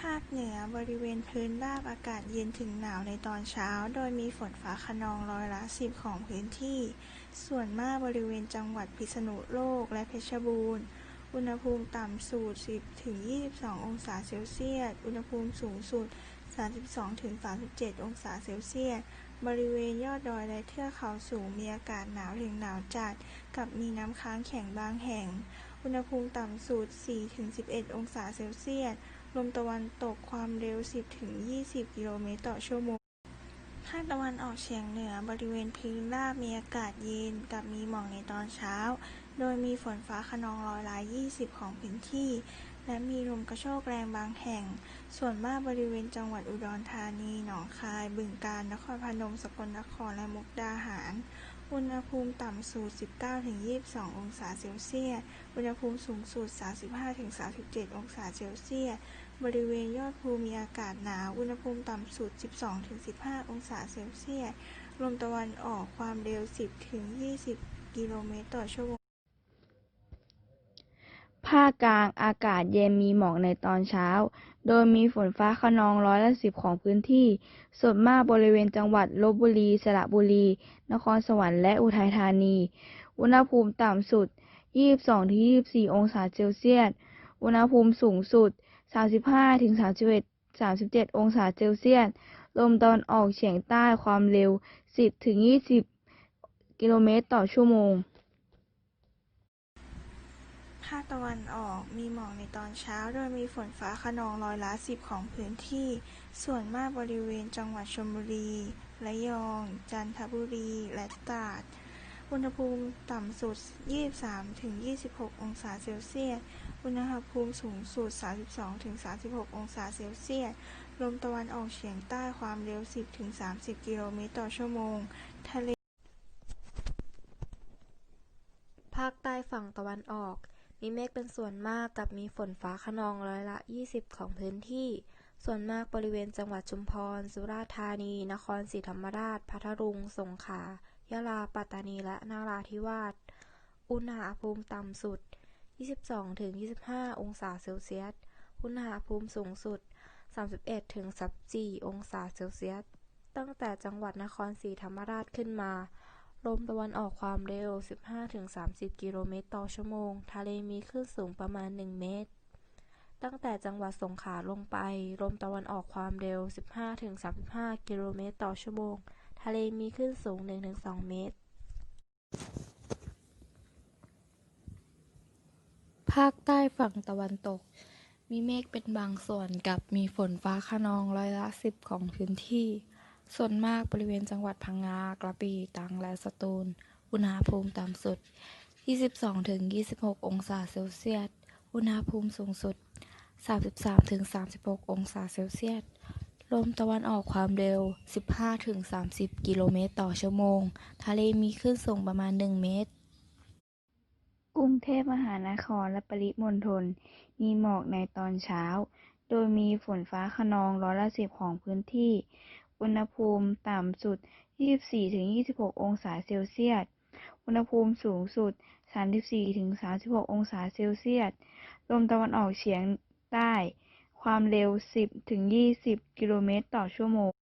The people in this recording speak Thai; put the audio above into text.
ภาคเหนือบริเวณพื้นราบอากาศเย็นถึงหนาวในตอนเช้า โดยมีฝนฟ้าคะนองร้อยละ 10 ของพื้นที่ ส่วนมากบริเวณจังหวัดพิษณุโลกและเพชรบูรณ์ อุณหภูมิต่ำสุด 10 ถึง 22 องศาเซลเซียส อุณหภูมิสูงสุด 32 ถึง 37 องศาเซลเซียส บริเวณยอดดอยและเทือกเขาสูงมีอากาศหนาวถึงหนาวจัด กับมีน้ำค้างแข็งบางแห่ง อุณหภูมิต่ำสุด4-11 องศาเซลเซียส ลมตะวันตกความเร็ว 10-20 กิโลเมตรต่อชั่วโมงภาคตะวันออกเฉียงเหนือบริเวณพื้นราบมีอากาศเย็นกับมีหมอกในตอนเช้า โดยมีฝนฟ้าคะนองร้อยละ20 ของพื้นที่ และมีลมกระโชกแรงบางแห่ง ส่วนมากบริเวณจังหวัดอุดรธานี หนองคาย บึงกาฬ นครพนม สกลนคร และมุกดาหาร อุณหภูมิต่ำสุด 19-22 องศาเซลเซียส อุณหภูมิสูงสุด 35-37 องศาเซลเซียส บริเวณยอดภูมีอากาศหนาว อุณหภูมิต่ำสุด 12-15 องศาเซลเซียส ลมตะวันออกความเร็ว 10-20 กิโลเมตรต่อชั่วโมง ภาคกลางอากาศเย็นมีหมอกในตอนเช้า โดยมีฝนฟ้าคะนองร้อยละสิบของพื้นที่ ส่วนมากบริเวณจังหวัดลบบุรี สระบุรี นครสวรรค์และอุทัยธานี อุณหภูมิต่ำสุด 22-24 องศาเซลเซียส อุณหภูมิสูงสุด 35-31 37 องศาเซลเซียส ลมตะวันออกเฉียงใต้ความเร็ว 10-20 กิโลเมตรต่อชั่วโมง ภาคตะวันออกมีหมอกในตอนเช้า โดยมีฝนฟ้าคะนองร้อยละ10ของพื้นที่ ส่วนมากบริเวณจังหวัดชลบุรี ระยอง จันทบุรี และตราด อุณหภูมิต่ำสุด 23-26 องศาเซลเซียส อุณหภูมิสูงสุด 32-36 องศาเซลเซียส ลมตะวันออกเฉียงใต้ความเร็ว 10-30 กิโลเมตรต่อชั่วโมง ทะเล ภาคใต้ฝั่งตะวันออก มีเมฆเป็นส่วนมากกับมีฝนฟ้าคะนองร้อยละ 20 ของพื้นที่ ส่วนมากบริเวณจังหวัดชุมพร สุราษฎร์ธานี นครศรีธรรมราช พัทลุง สงขลา ยะลา ปัตตานี และนาราธิวาส อุณหภูมิต่ำสุด 22-25 องศาเซลเซียส อุณหภูมิสูงสุด 31-34 องศาเซลเซียส ตั้งแต่จังหวัดนครศรีธรรมราชขึ้นมา ลมตะวันออกความเร็ว 15-30 กิโลเมตรต่อชั่วโมง ทะเลมีคลื่นสูงประมาณ 1 เมตร ตั้งแต่จังหวัดสงขลาลงไป ลมตะวันออกความเร็ว 15-35 กิโลเมตรต่อชั่วโมง ทะเลมีคลื่นสูง 1-2 เมตร ภาคใต้ฝั่งตะวันตก มีเมฆเป็นบางส่วนกับมีฝนฟ้าคะนองร้อยละสิบของพื้นที่ ส่วนมากบริเวณจังหวัดพังงา กระบี่ตรัง และสตูล อุณหภูมิต่ำสุด 22-26 องศาเซลเซียส อุณหภูมิสูงสุด 33-36 องศาเซลเซียส ลมตะวันออกความเร็ว 15-30 กิโลเมตรต่อชั่วโมง ทะเลมีคลื่นสูงประมาณ 1 เมตร กรุงเทพมหานครและปริมณฑล มีหมอกในตอนเช้า โดยมีฝนฟ้าคะนองร้อยละสิบของพื้นที่ อุณหภูมิต่ำสุด 24-26 องศาเซลเซียส อุณหภูมิสูงสุด 34-36 องศาเซลเซียส ลมตะวันออกเฉียงใต้ ความเร็ว 10-20 กิโลเมตรต่อชั่วโมง